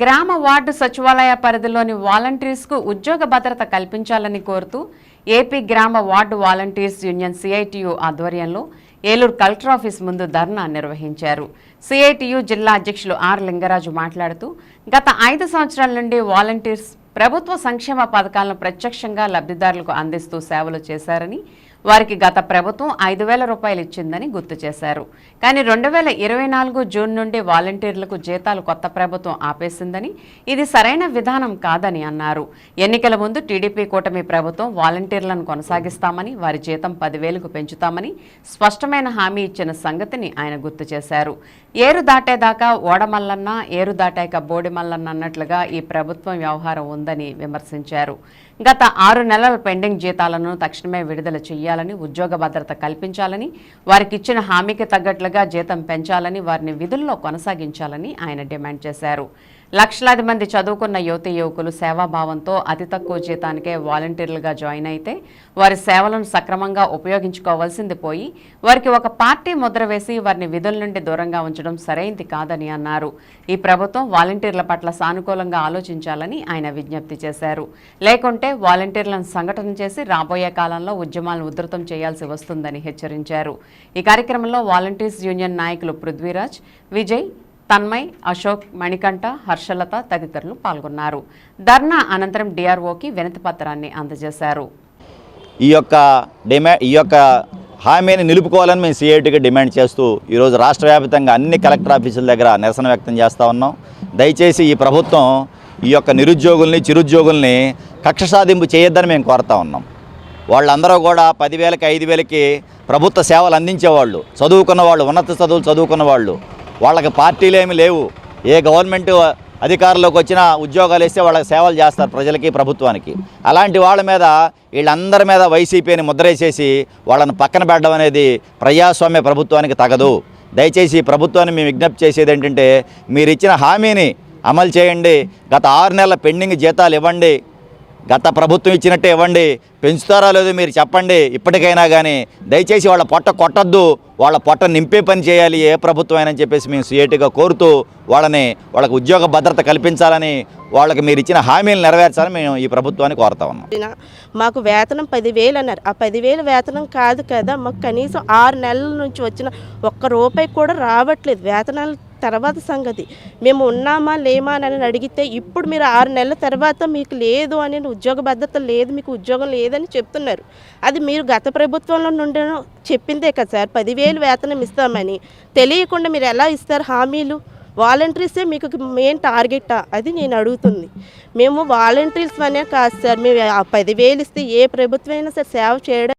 గ్రామ వార్డు సచివాలయ పరిధిలోని వాలంటీర్స్కు ఉద్యోగ భద్రత కల్పించాలని కోరుతూ ఏపీ గ్రామ వార్డు వాలంటీర్స్ యూనియన్ సిఐటియు ఆధ్వర్యంలో ఏలూరు కలెక్టర్ ఆఫీస్ ముందు ధర్నా నిర్వహించారు. సిఐటియు జిల్లా అధ్యక్షులు ఆర్ లింగరాజు మాట్లాడుతూ గత ఐదు సంవత్సరాల నుండి వాలంటీర్స్ ప్రభుత్వ సంక్షేమ పథకాలను ప్రత్యక్షంగా లబ్ధిదారులకు అందిస్తూ సేవలు చేశారని వారికి గత ప్రభుత్వం ఐదు వేల రూపాయలు ఇచ్చిందని గుర్తు చేశారు. కానీ రెండు వేల ఇరవై నాలుగు జూన్ నుండి వాలంటీర్లకు జీతాలు కొత్త ప్రభుత్వం ఆపేసిందని ఇది సరైన విధానం కాదని అన్నారు. ఎన్నికల ముందు టీడీపీ కూటమి ప్రభుత్వం వాలంటీర్లను కొనసాగిస్తామని వారి జీతం పదివేలకు పెంచుతామని స్పష్టమైన హామీ ఇచ్చిన సంగతిని ఆయన గుర్తు చేశారు. ఏరు దాటేదాకా ఓడమల్లన్న ఏరు దాటాక బోడిమల్లన్న అన్నట్లుగా ఈ ప్రభుత్వం వ్యవహారం ఉందని విమర్శించారు. గత ఆరు నెలల పెండింగ్ జీతాలను తక్షణమే విడుదల చేయాలని ఉద్యోగ భద్రత కల్పించాలని వారికి ఇచ్చిన హామీకి తగ్గట్లుగా జీతం పెంచాలని వారిని విధుల్లో కొనసాగించాలని ఆయన డిమాండ్ చేశారు. లక్షలాది మంది చదువుకున్న యువతి యువకులు సేవాభావంతో అతి తక్కువ జీతానికే వాలంటీర్లుగా జాయిన్ అయితే వారి సేవలను సక్రమంగా ఉపయోగించుకోవాల్సింది పోయి వారికి ఒక పార్టీ ముద్ర వేసి వారిని విధుల నుండి దూరంగా ఉంచడం సరైంది కాదని అన్నారు. ఈ ప్రభుత్వం వాలంటీర్ల పట్ల సానుకూలంగా ఆలోచించాలని ఆయన విజ్ఞప్తి చేశారు. లేకుంటే వాలంటీర్లను సంఘటన చేసి రాబోయే కాలంలో ఉద్యమాలను ఉధృతం చేయాల్సి వస్తుందని హెచ్చరించారు. ఈ కార్యక్రమంలో వాలంటీర్స్ యూనియన్ నాయకులు పృథ్వీరాజ్ విజయ్ తన్మయ్ అశోక్ మణికంఠ హర్షలత తదితరులు పాల్గొన్నారు. ధర్నా అనంతరం డిఆర్ఓకి వినతి పత్రాన్ని అందజేశారు. ఈ యొక్క డిమాండ్ ఈ యొక్క హామీని నిలుపుకోవాలని మేము సిఐటికి డిమాండ్ చేస్తూ ఈరోజు రాష్ట్ర వ్యాప్తంగా అన్ని కలెక్టర్ ఆఫీసుల దగ్గర నిరసన వ్యక్తం చేస్తూ ఉన్నాం. దయచేసి ఈ ప్రభుత్వం ఈ యొక్క నిరుద్యోగుల్ని చిరుద్యోగుల్ని కక్ష సాధింపు చేయొద్దని మేము కోరుతా ఉన్నాం. వాళ్ళందరూ కూడా పదివేలకి ఐదు వేలకి ప్రభుత్వ సేవలు అందించేవాళ్ళు చదువుకున్న వాళ్ళు ఉన్నత చదువులు చదువుకున్న వాళ్ళు వాళ్ళకి పార్టీలు ఏమి లేవు. ఏ గవర్నమెంట్ అధికారంలోకి వచ్చినా ఉద్యోగాలు ఇస్తే వాళ్ళకి సేవలు చేస్తారు ప్రజలకి ప్రభుత్వానికి. అలాంటి వాళ్ళ మీద వీళ్ళందరి మీద వైసీపీని ముద్రేసేసి వాళ్ళని పక్కన పెట్టడం అనేది ప్రజాస్వామ్య ప్రభుత్వానికి తగదు. దయచేసి ప్రభుత్వాన్ని మేము విజ్ఞప్తి చేసేది ఏంటంటే మీరు ఇచ్చిన హామీని అమలు చేయండి. గత ఆరు నెలల పెండింగ్ జీతాలు ఇవ్వండి. గత ప్రభుత్వం ఇచ్చినట్టే ఇవ్వండి. పెంచుతారా లేదో మీరు చెప్పండి. ఇప్పటికైనా కానీ దయచేసి వాళ్ళ పొట్ట కొట్టద్దు. వాళ్ళ పొట్ట నింపే పని చేయాలి. ఏ ప్రభుత్వం అయినా చెప్పేసి మేము సిఐటిగా కోరుతూ వాళ్ళని వాళ్ళకి ఉద్యోగ భద్రత కల్పించాలని వాళ్ళకి మీరు ఇచ్చిన హామీలు నెరవేర్చాలని మేము ఈ ప్రభుత్వాన్ని కోరుతా ఉన్నాం. మాకు వేతనం పదివేలు అన్నారు. ఆ పదివేలు వేతనం కాదు కదా మాకు కనీసం ఆరు నెలల నుంచి వచ్చిన ఒక్క రూపాయి కూడా రావట్లేదు. వేతనాలు తర్వాత సంగతి. మేము ఉన్నామా లేమా అని అడిగితే ఇప్పుడు మీరు ఆరు నెలల తర్వాత మీకు లేదు అని ఉద్యోగ భద్రత లేదు మీకు ఉద్యోగం లేదని చెప్తున్నారు. అది మీరు గత ప్రభుత్వంలో నుండి చెప్పిందే కదా సార్. పదివేలు వేతనం ఇస్తామని. తెలియకుండా మీరు ఎలా ఇస్తారు హామీలు? వాలంటీర్సే మీకు మెయిన్ టార్గెటా? అది నేను అడుగుతుంది. మేము వాలంటీర్స్ అనే కాదు సార్. మేము ఆ పదివేలు ఇస్తే ఏ ప్రభుత్వం అయినా సార్ సేవ చేయడం